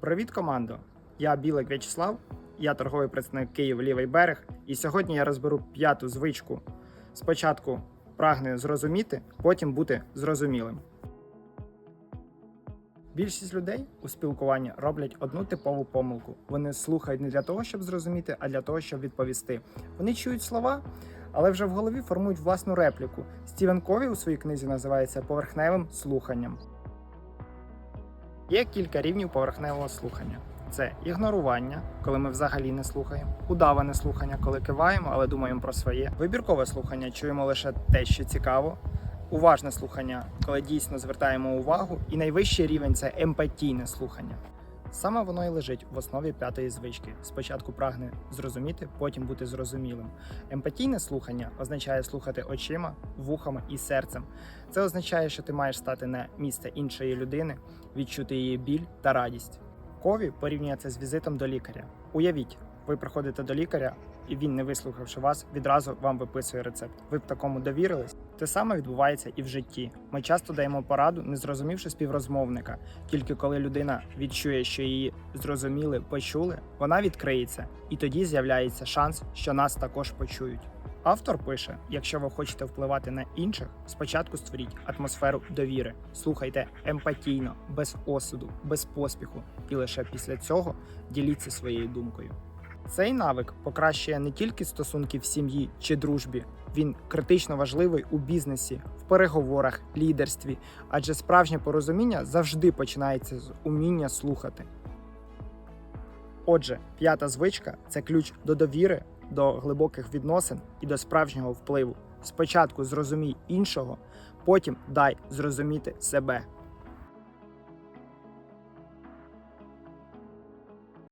Привіт, командо! Я Білик В'ячеслав, я торговий представник Київ Лівий берег, і сьогодні я розберу п'яту звичку. Спочатку прагне зрозуміти, потім бути зрозумілим. Більшість людей у спілкуванні роблять одну типову помилку. Вони слухають не для того, щоб зрозуміти, а для того, щоб відповісти. Вони чують слова, але вже в голові формують власну репліку. Стівен Кові у своїй книзі називається поверхневим слуханням. Є кілька рівнів поверхневого слухання. Це ігнорування, коли ми взагалі не слухаємо, удаване слухання, коли киваємо, але думаємо про своє. Вибіркове слухання чуємо лише те, що цікаво. Уважне слухання, коли дійсно звертаємо увагу, і найвищий рівень це емпатійне слухання. Саме воно і лежить в основі п'ятої звички. Спочатку прагне зрозуміти, потім бути зрозумілим. Емпатійне слухання означає слухати очима, вухами і серцем. Це означає, що ти маєш стати на місце іншої людини, відчути її біль та радість. Кові порівнює з візитом до лікаря. Уявіть, ви приходите до лікаря, і він, не вислухавши вас, відразу вам виписує рецепт. Ви б такому довірились? Те саме відбувається і в житті. Ми часто даємо пораду, не зрозумівши співрозмовника. Тільки коли людина відчує, що її зрозуміли, почули, вона відкриється, і тоді з'являється шанс, що нас також почують. Автор пише: якщо ви хочете впливати на інших, спочатку створіть атмосферу довіри, слухайте емпатійно, без осуду, без поспіху, і лише після цього діліться своєю думкою. Цей навик покращує не тільки стосунки в сім'ї чи дружбі, він критично важливий у бізнесі, в переговорах, лідерстві, адже справжнє порозуміння завжди починається з уміння слухати. Отже, п'ята звичка це ключ до довіри, до глибоких відносин і до справжнього впливу. Спочатку зрозумій іншого, потім дай зрозуміти себе.